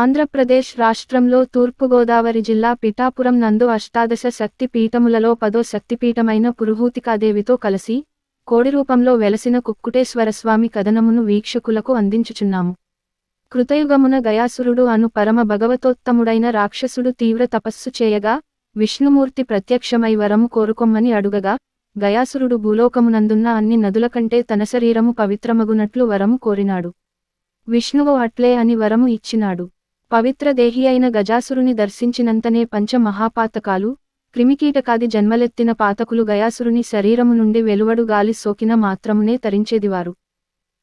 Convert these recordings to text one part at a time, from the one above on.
ఆంధ్రప్రదేశ్ రాష్ట్రంలో తూర్పుగోదావరి జిల్లా పిఠాపురం నందు అష్టాదశ శక్తి పీఠములలో పదో శక్తిపీఠమైన పురుహూతికాదేవితో కలిసి కోడి రూపంలో వెలసిన కుక్కుటేశ్వరస్వామి కథనమును వీక్షకులకు అందించుచున్నాము. కృతయుగమున గయాసురుడు అను పరమ భగవతోత్తముడైన రాక్షసుడు తీవ్ర తపస్సు చేయగా విష్ణుమూర్తి ప్రత్యక్షమై వరము కోరుకొమ్మని అడుగగా గయాసురుడు భూలోకమునందున్న అన్ని నదుల కంటే తన శరీరము పవిత్రమగునట్లు వరము కోరినాడు. విష్ణువు అట్లే అని వరము ఇచ్చినాడు. పవిత్ర దేహి అయిన గజాసురుని దర్శించినంతనే పంచమహాపాతకాలు క్రిమికీటకాది జన్మలెత్తిన పాతకులు గయాసురుని శరీరము నుండి వెలువడు గాలి సోకిన మాత్రమునే తరించేదివారు.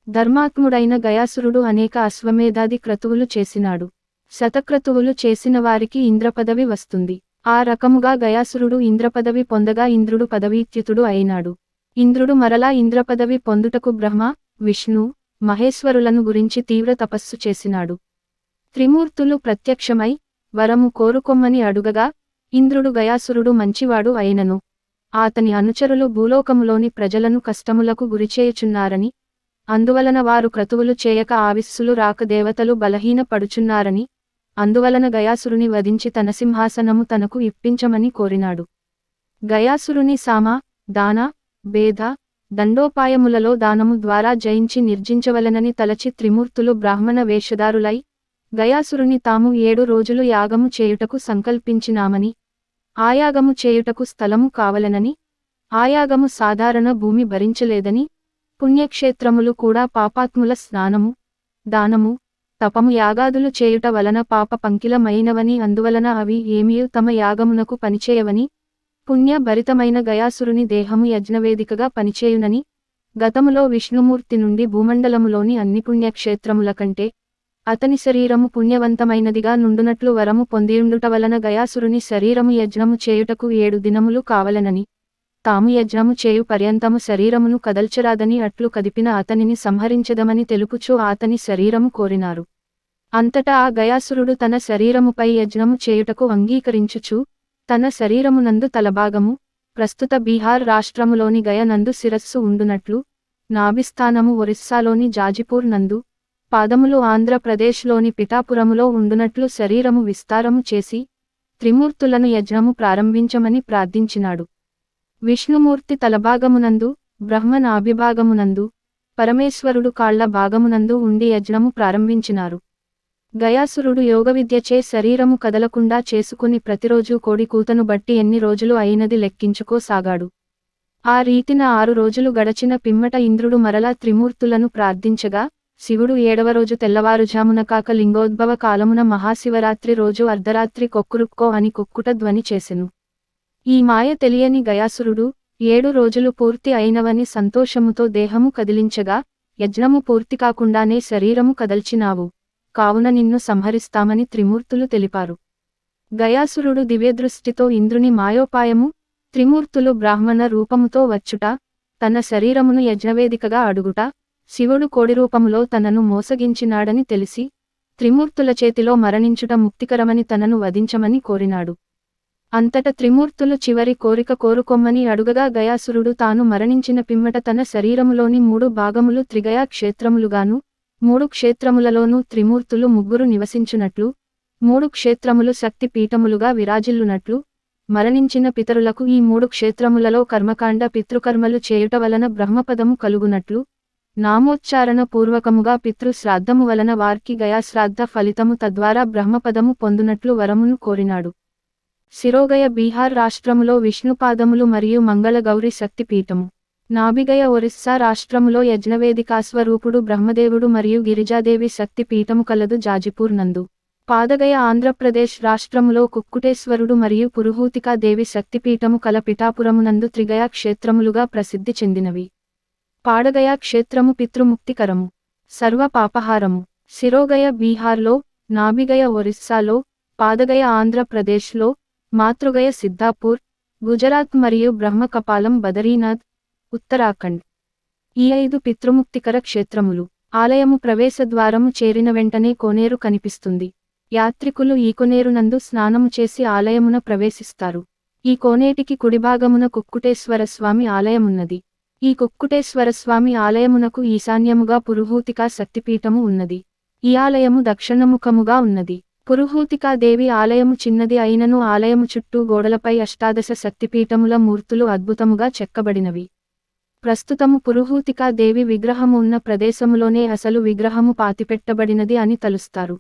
ధర్మాత్ముడైన గయాసురుడు అనేక అశ్వమేధాది క్రతువులు చేసినాడు. శతక్రతువులు చేసిన వారికి ఇంద్రపదవి వస్తుంది. ఆ రకముగా గయాసురుడు ఇంద్రపదవి పొందగా ఇంద్రుడు పదవీత్యుతుడు అయినాడు. ఇంద్రుడు మరలా ఇంద్రపదవి పొందుటకు బ్రహ్మ విష్ణు మహేశ్వరులను గురించి తీవ్ర తపస్సు చేసినాడు. త్రిమూర్తులు ప్రత్యక్షమై వరము కోరుకొమ్మని అడుగగా ఇంద్రుడు గయాసురుడు మంచివాడు అయినను. ఆతని అనుచరులు భూలోకములోని ప్రజలను కష్టములకు గురిచేయుచున్నారని అందువలన వారు క్రతువులు చేయక ఆవిస్సులు రాక దేవతలు బలహీన పడుచున్నారని అందువలన గయాసురుని వధించి తన సింహాసనము తనకు ఇప్పించమని కోరినాడు. గయాసురుని సామ దాన భేద దండోపాయములలో దానము ద్వారా జయించి నిర్జించవలనని తలచి త్రిమూర్తులు బ్రాహ్మణ వేషధారులై గయాసురుని తాము ఏడు రోజులు యాగము చేయుటకు సంకల్పించినామని ఆయాగము చేయుటకు స్థలము కావలనని ఆయాగము సాధారణ భూమి భరించలేదని పుణ్యక్షేత్రములు కూడా పాపాత్ముల స్నానము దానము తపము యాగాదులు చేయుట వలన పాప పంకిలమైనవని అందువలన అవి ఏమియు తమ యాగమునకు పనిచేయవని పుణ్య భరితమైన గయాసురుని దేహము యజ్ఞవేదికగా పనిచేయునని గతములో విష్ణుమూర్తి నుండి భూమండలములోని అన్ని పుణ్యక్షేత్రముల కంటే అతని శరీరము పుణ్యవంతమైనదిగా నుండునట్లు వరము పొందియుండుట వలన గయాసురుని శరీరము యజ్ఞము చేయుటకు ఏడు దినములు కావలనని. తాము యజ్ఞము చేయు పర్యంతము శరీరమును కదల్చరాదని అట్లు కదిపిన అతనిని సంహరించదమని తెలుపుచూ అతని శరీరము కోరినారు. అంతటా ఆ గయాసురుడు తన శరీరముపై యజ్ఞము చేయుటకు అంగీకరించుచు తన శరీరమునందు తలభాగము ప్రస్తుత బీహార్ రాష్ట్రములోని గయనందు శిరస్సు ఉండునట్లు నాభిస్థానము ఒరిస్సాలోని జాజిపూర్ నందు పాదములు ఆంధ్రప్రదేశ్లోని పిఠాపురములో ఉండునట్లు శరీరము విస్తారము చేసి త్రిమూర్తులను యజ్ఞము ప్రారంభించమని ప్రార్థించినాడు. విష్ణుమూర్తి తలభాగమునందు బ్రహ్మ నాభిభాగమునందు పరమేశ్వరుడు కాళ్ళ భాగమునందు ఉండి యజ్ఞము ప్రారంభించినారు. గయాసురుడు యోగవిద్యచే శరీరము కదలకుండా చేసుకుని ప్రతిరోజు కోడి కూతను బట్టి ఎన్ని రోజులు అయినది లెక్కించుకోసాగాడు ఆ రీతిన ఆరు రోజులు గడచిన పిమ్మట ఇంద్రుడు మరలా త్రిమూర్తులను ప్రార్థించగా శివుడు ఏడవ రోజు తెల్లవారుజామున కాక లింగోద్భవ కాలమున మహాశివరాత్రి రోజు అర్ధరాత్రి కొక్కురుక్కో అని కుక్కుట ధ్వని చేసెను. ఈ మాయ తెలియని గయాసురుడు ఏడు రోజులు పూర్తి అయినవని సంతోషముతో దేహము కదిలించగా యజ్ఞము పూర్తి కాకుండానే శరీరము కదల్చినావు. కావున నిన్ను సంహరిస్తామని త్రిమూర్తులు తెలిపారు. గయాసురుడు దివ్యదృష్టితో ఇంద్రుని మాయోపాయము త్రిమూర్తులు బ్రాహ్మణ రూపముతో వచ్చుట తన శరీరమును యజ్ఞవేదికగా అడుగుట శివుడు కోడి రూపంలో తనను మోసగించినాడని తెలిసి త్రిమూర్తుల చేతిలో మరణించుట ముక్తికరమని తనను వధించమని కోరినాడు. అంతట త్రిమూర్తులు చివరి కోరిక కోరుకొమ్మని అడుగగా గయాసురుడు తాను మరణించిన పిమ్మట తన శరీరములోని మూడు భాగములు త్రిగయా క్షేత్రములుగాను మూడు క్షేత్రములలోనూ త్రిమూర్తులు ముగ్గురు నివసించునట్లు మూడు క్షేత్రములు శక్తి పీఠములుగా విరాజిల్లునట్లు మరణించిన పితరులకు ఈ మూడు క్షేత్రములలో కర్మకాండ పితృకర్మలు చేయుట వలన బ్రహ్మపదము కలుగునట్లు నామోచ్చారణ పూర్వకముగా పితృశ్రాద్ధము వలన వార్కి గయాశ్రాద్ధ ఫలితము తద్వారా బ్రహ్మపదము పొందునట్లు వరమును కోరినాడు. శిరోగయ బీహార్ రాష్ట్రములో విష్ణుపాదములు మరియు మంగళగౌరి శక్తిపీఠము. నాభిగయ ఒరిస్సా రాష్ట్రములో యజ్ఞవేదికాస్వరూపుడు బ్రహ్మదేవుడు మరియు గిరిజాదేవి శక్తిపీఠము కలదు జాజిపూర్ నందు. పాదగయ ఆంధ్రప్రదేశ్ రాష్ట్రములో కుక్కుటేశ్వరుడు మరియు పురుహూతికా దేవి శక్తిపీఠము కల పిఠాపురమునందు త్రిగయా క్షేత్రములుగా ప్రసిద్ధి చెందినవి. పాడగయ క్షేత్రము పితృముక్తికరము. సర్వ పాపహారము. శిరోగయ బీహార్లో నాభిగయ ఒరిస్సాలో పాదగయ ఆంధ్రప్రదేశ్లో మాతృగయ సిద్ధాపూర్ గుజరాత్ మరియు బ్రహ్మకపాలం బదరీనాథ్ ఉత్తరాఖండ్. ఈ ఐదు పితృముక్తికర క్షేత్రములు. ఆలయము ప్రవేశద్వారము చేరిన వెంటనే కోనేరు కనిపిస్తుంది. యాత్రికులు ఈ కోనేరునందు స్నానము చేసి ఆలయమున ప్రవేశిస్తారు. ఈ కోనేటికి కుడిభాగమున కుక్కుటేశ్వర స్వామి ఆలయమున్నది. ఈ కుక్కుటేశ్వరస్వామి ఆలయమునకు ఈశాన్యముగా పురుహూతికా శక్తిపీఠము ఉన్నది. ఈ ఆలయము దక్షిణముఖముగా ఉన్నది. పురుహూతికాదేవి ఆలయము చిన్నది అయినను ఆలయము చుట్టూ గోడలపై అష్టాదశ శక్తిపీఠముల మూర్తులు అద్భుతముగా చెక్కబడినవి. ప్రస్తుతము పురుహూతికాదేవి విగ్రహము ఉన్న ప్రదేశములోనే అసలు విగ్రహము పాతిపెట్టబడినది అని తలుస్తారు.